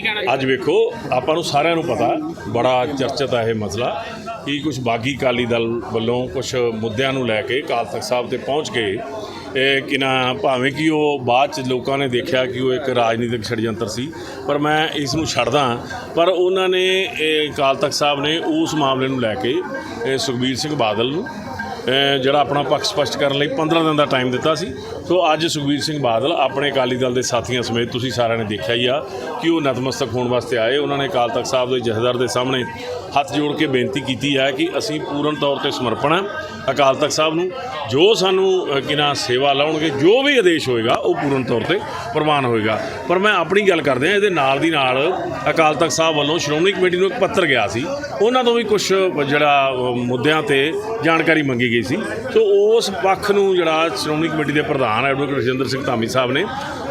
ਕੀ ਕਹਿਣਾ ਅੱਜ ਵੇਖੋ, ਆਪਾਂ ਨੂੰ ਸਾਰਿਆਂ ਨੂੰ ਪਤਾ, ਬੜਾ ਚਰਚਿਤ ਹੈ ਇਹ ਮਸਲਾ, ਕਿ ਕੁਝ ਬਾਗੀ ਕਾਲੀ ਦਲ ਵੱਲੋਂ ਕੁਝ ਮੁੱਦਿਆਂ ਨੂੰ ਲੈ ਕੇ ਅਕਾਲ ਤਖਤ ਸਾਹਿਬ ਤੇ ਪਹੁੰਚ ਕੇ, ਇਹ ਕਿ ਨਾ ਭਾਵੇਂ ਕਿ ਉਹ ਬਾਅਦ ਚ ਲੋਕਾਂ ਨੇ ਦੇਖਿਆ ਕਿ ਉਹ ਇੱਕ ਰਾਜਨੀਤਿਕ ਛੜਯੰਤਰ ਸੀ, ਪਰ ਮੈਂ ਇਸ ਨੂੰ ਛੱਡਦਾ ਪਰ ਉਹਨਾਂ ਨੇ, ਇਹ ਅਕਾਲ ਤਖਤ ਸਾਹਿਬ ਨੇ ਉਸ ਮਾਮਲੇ ਨੂੰ ਲੈ ਕੇ ਸੁਖਬੀਰ ਸਿੰਘ ਬਾਦਲ ਨੂੰ ਜਿਹੜਾ ਆਪਣਾ ਪੱਖ ਸਪਸ਼ਟ ਕਰਨ ਲਈ 15 ਦਿਨ ਦਾ ਟਾਈਮ ਦਿੱਤਾ ਸੀ। ਸੋ ਅੱਜ ਸੁਖਬੀਰ ਸਿੰਘ ਬਾਦਲ ਆਪਣੇ ਅਕਾਲੀ ਦਲ ਦੇ ਸਾਥੀਆਂ ਸਮੇਤ ਤੁਸੀਂ ਸਾਰਿਆਂ ਨੇ ਦੇਖਿਆ ਹੀ ਆ ਕਿ ਉਹ ਨਤਮਸਤਕ ਹੋਣ ਵਾਸਤੇ ਆਏ। ਉਹਨਾਂ ਨੇ ਅਕਾਲ ਤਖਤ ਸਾਹਿਬ ਦੇ ਜਥੇਦਾਰ ਦੇ ਸਾਹਮਣੇ ਹੱਥ ਜੋੜ ਕੇ ਬੇਨਤੀ ਕੀਤੀ ਹੈ ਕਿ ਅਸੀਂ ਪੂਰਨ ਤੌਰ ਤੇ ਸਮਰਪਣ ਹਾਂ ਅਕਾਲ ਤਖਤ ਸਾਹਿਬ ਨੂੰ। ਜੋ ਸਾਨੂੰ ਅਹ, ਕਿ ਨਾ ਸੇਵਾ ਲਾਉਣਗੇ ਜੋ ਵੀ ਆਦੇਸ਼ ਹੋਏਗਾ ਉਹ ਪੂਰਨ ਤੌਰ ਤੇ ਪ੍ਰਵਾਨ ਹੋਏਗਾ। ਪਰ ਮੈਂ ਆਪਣੀ ਗੱਲ ਕਰਦੇ ਹਾਂ ਇਹਦੇ ਨਾਲ ਦੀ ਨਾਲ ਅਕਾਲ ਤਖਤ ਸਾਹਿਬ ਵੱਲੋਂ ਸ਼੍ਰੋਮਣੀ ਕਮੇਟੀ ਨੂੰ ਇੱਕ ਪੱਤਰ ਗਿਆ ਸੀ। ਉਹਨਾਂ ਤੋਂ ਵੀ ਕੁਝ ਜਿਹੜਾ ਮੁੱਦਿਆਂ ਤੇ ਜਾਣਕਾਰੀ ਮੰਗੀ ਗਈ ਸੀ। ਸੋ ਉਸ ਪੱਖ ਨੂੰ ਜਿਹੜਾ ਸ਼੍ਰੋਮਣੀ ਕਮੇਟੀ ਦੇ ਪ੍ਰਧਾਨ ਐਡਵੋਕੇਟ ਰਜਿੰਦਰ ਸਿੰਘ ਧਾਮੀ ਸਾਹਿਬ ਨੇ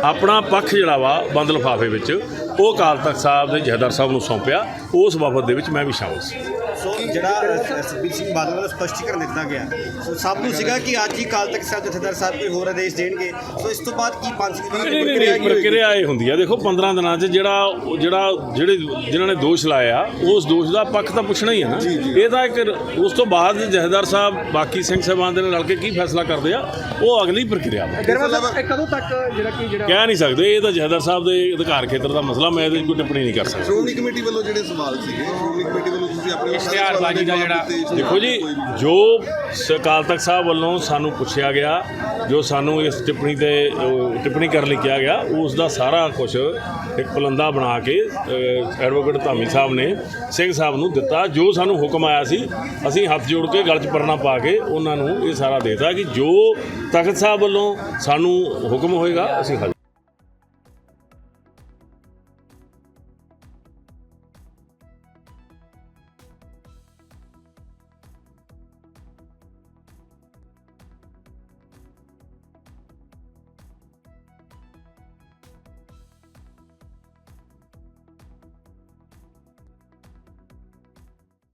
ਆਪਣਾ ਪੱਖ ਜਿਹੜਾ ਵਾ ਬੰਦ ਲਿਫਾਫੇ ਵਿੱਚ ਉਹ ਅਕਾਲ ਤਖਤ ਸਾਹਿਬ ਦੇ ਜਥੇਦਾਰ ਸਾਹਿਬ ਨੂੰ ਸੌਂਪਿਆ। ਉਸ ਵਫ਼ਦ ਦੇ ਵਿੱਚ ਮੈਂ ਵੀ ਸ਼ਾਮਲ ਸੀ। ਸੋ ਜਿਹੜਾ ਸੁਖਬੀਰ ਸਿੰਘ ਬਾਦਲ ਵੱਲੋਂ ਸਪਸ਼ਟੀਕਰਨ ਦਿੱਤਾ ਗਿਆ। ਸੋ ਸਭ ਨੂੰ ਸੀਗਾ ਕਿ ਅੱਜ ਹੀ ਕਾਲ ਤੱਕ ਸਾਹਿਬ ਜਥੇਦਾਰ ਸਾਹਿਬ ਕੋਈ ਹੋਰ ਆਦੇਸ਼ ਦੇਣਗੇ। ਸੋ ਇਸ ਤੋਂ ਬਾਅਦ ਕੀ ਪੰਜ ਦੀ ਨਹੀਂ ਨਹੀਂ ਨਹੀਂ ਪ੍ਰਕਿਰਿਆ ਇਹ ਹੁੰਦੀ ਆ। ਦੇਖੋ 15 ਦਿਨਾਂ 'ਚ ਜਿਹੜਾ ਉਹ ਜਿਹੜਾ ਜਿਹੜੇ ਜਿਨ੍ਹਾਂ ਨੇ ਦੋਸ਼ ਲਾਇਆ ਉਸ ਦੋਸ਼ ਦਾ ਪੱਖ ਤਾਂ ਪੁੱਛਣਾ ਹੀ ਹੈ ਨਾ। ਇਹ ਤਾਂ ਇੱਕ ਉਸ ਤੋਂ ਬਾਅਦ ਜਥੇਦਾਰ ਸਾਹਿਬ ਬਾਕੀ ਸਿੰਘ ਸਾਹਿਬਾਨ ਦੇ ਨਾਲ ਰਲ ਕੇ ਕੀ ਫੈਸਲਾ ਕਰਦੇ ਆ ਉਹ ਅਗਲੀ ਪ੍ਰਕਿਰਿਆ ਵਾ। ਗਰਮਾ ਸਾਹਿਬ ਇਹ ਕਦੋਂ ਤੱਕ ਜਿਹੜਾ ਕਿ ਜਿਹੜਾ ਕਹਿ ਨਹੀਂ ਸਕਦੇ ਇਹ ਤਾਂ ਜਥੇਦਾਰ ਸਾਹਿਬ ਦੇ ਅਧਿਕਾਰ ਖੇਤਰ ਦਾ ਮਸਲਾ ਮੈਂ ਇਹਦੇ 'ਚ ਕੋਈ ਟਿੱਪਣੀ ਨਹੀਂ ਕਰ ਸਕਦਾ। ਸ਼੍ਰੋਮਣੀ ਕਮੇਟੀ ਵੱਲੋਂ ਜਿਹੜੇ ਸਵਾਲ ਸੀਗੇ ਸ਼੍ਰੋਮਣੀ ਕਮੇਟੀ ਵੱਲੋਂ ਤੁਸੀਂ ਆਪਣੇ ਇਸ਼ਤਿਹਾਰਬਾਜ਼ੀ ਦਾ ਜਿਹੜਾ- ਦੇਖੋ ਜੀ ਜੋ ਅਕਾਲ ਤਖਤ ਸਾਹਿਬ ਵੱਲੋਂ ਸਾਨੂੰ ਪੁੱਛਿਆ ਗਿਆ ਜੋ ਸਾਨੂੰ ਇਸ ਟਿੱਪਣੀ ਤੇ ਟਿੱਪਣੀ ਕਰਨ ਲਈ ਕਿਹਾ ਗਿਆ ਉਸ ਦਾ ਸਾਰਾ ਕੁਝ ਇੱਕ ਪਲੰਦਾ ਬਣਾ ਕੇ ਐਡਵੋਕੇਟ ਧਾਮੀ ਸਾਹਿਬ ਨੇ ਸਿੰਘ ਸਾਹਿਬ ਨੂੰ ਦਿੱਤਾ ਜੋ ਸਾਨੂੰ ਹੁਕਮ ਆਇਆ ਸੀ ਅਸੀਂ ਹੱਥ ਜੋੜ ਕੇ ਗਲ 'ਚ ਪਰਨਾ ਪਾ ਕੇ ਉਹਨਾਂ ਨੂੰ ਇਹ ਸਾਰਾ ਦੇਤਾ ਕਿ ਜੋ ਤਖਤ ਸਾਹਿਬ ਵੱਲੋਂ ਸਾਨੂੰ ਹੁਕਮ ਹੋਏਗਾ ਅਸੀਂ